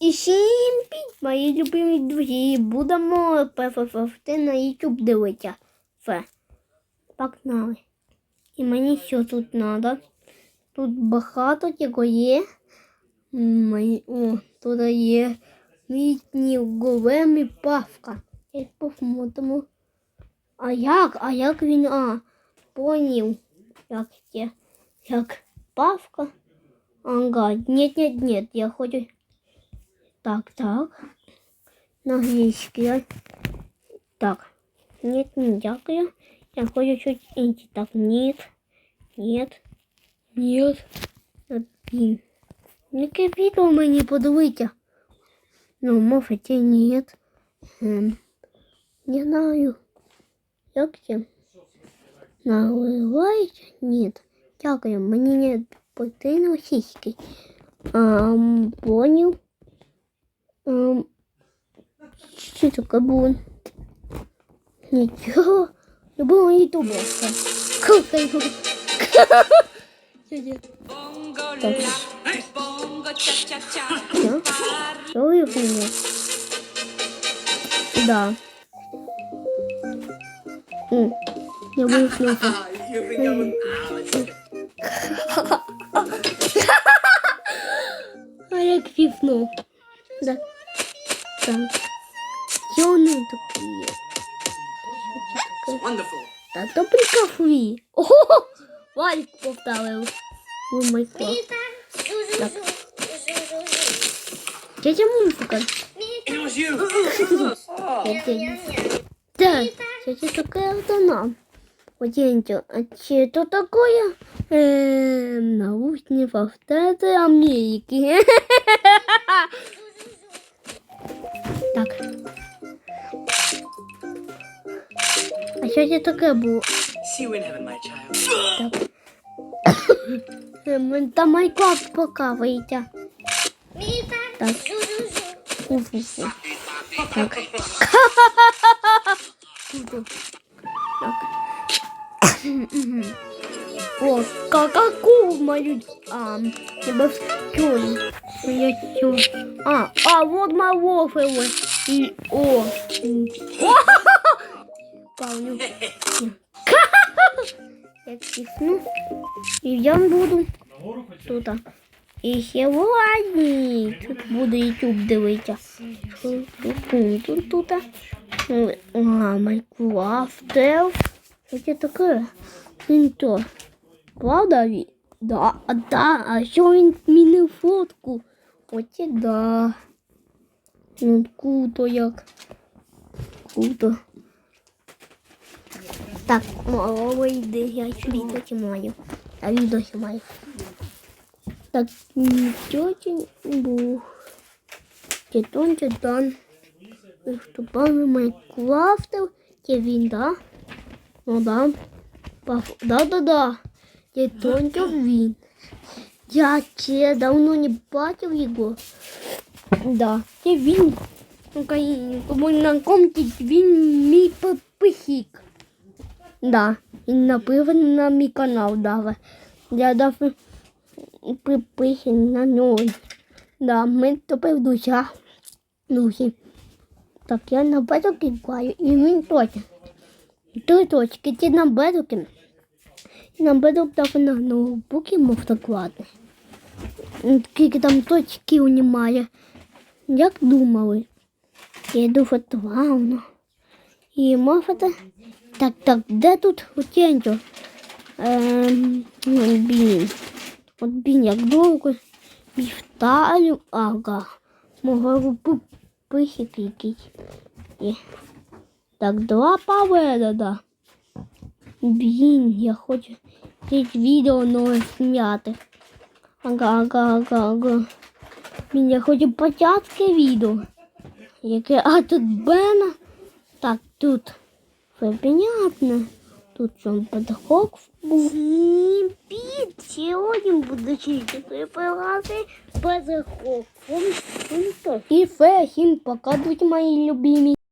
І всім мої любимі друзі. Будемо ПФФТ на YouTube дивитися. Фе. Погнали. І мені що тут треба? Тут багато чого є. Мені- О, тут є мітні голем і павка. Я посмотримо. А як? А як він? А, поняв. Як є? Як павка? Ага, нет, нет, нет, я хочу... Так, так. На английский. я- Так. Нет, не дякую. Я хочу чуть инти. Так, нет. Нет. Нет. Та, Блін. Яке відео мені подивиться? Ну, можете, нет. Ем, не знаю. Як це? Наливається? Нет. Дякую, мені не потрібно сіськи. Ам, поняв. Ам, що таке було? Нічого. Любого ютубера. Круто його. Bongo Так. la, bongo cha cha cha. Що? Що ви хуйня? Да. М, Я вимкнувся. You think I'm А як фіфнув. Да Так. Що вони такі є? wonderful. Та то прикафуї. Ого! Валік поставив. У Майкрофт. Так. Тетя музика. It was you. Тетя. Так, тетя такая вот она. Вот я а че это такое? Эм, научные факты Америки. Так. А це таке було? Так. Там Майкрофт покавається. Так. Фу-фу-фу. Так. Так. О, какаку мою... А, тебе в тюль. Я чё? А, а, вот мой вофл. И, о. м. Помню. Я кисну. І я буду тут. І сьогодні тут буду YouTube дивитися. Тут, тут, тут, тут. А, Майнкрафт. Що це таке? Він то. Правда? він? Да, а, да. А що він змінив фотку? Оце да. Ну, круто як. Круто. Так, мало йде, я відео знімаю. Я відео знімаю. Так, тетя був. Тетон, тетон. Виступали Майнкрафтів. Це він, да? Ну да. Паф... Тетон, це він. Я ще давно не бачив його. Да, це він. Ну, на комті він мій пипихік. Да, і напив на мій канал дали. Я дав приписи на нього. Да, ми тепер душа. Душі. Так, я на бетоки граю, і він точно. Три точки, ті на бетоки. І на беток дав на ноутбуки можна грати. Скільки там точків немає. Як думали? Я думаю, главно. І можете... Так, так, де тут Утенчо? Ем, блін. От блін, як довго вівтарю, ага. Мого писик якийсь. Так, два павера, да. Блін, я хочу це відео нове зняти. Ага, ага, ага, ага. Блін, я хочу початке відео. Яке, а тут Бена. Так, тут. Все понятно. Тут що подхок був. Піт, сьогодні буду чистити препарати подхоком. І все, всім пока, будь мої любимі.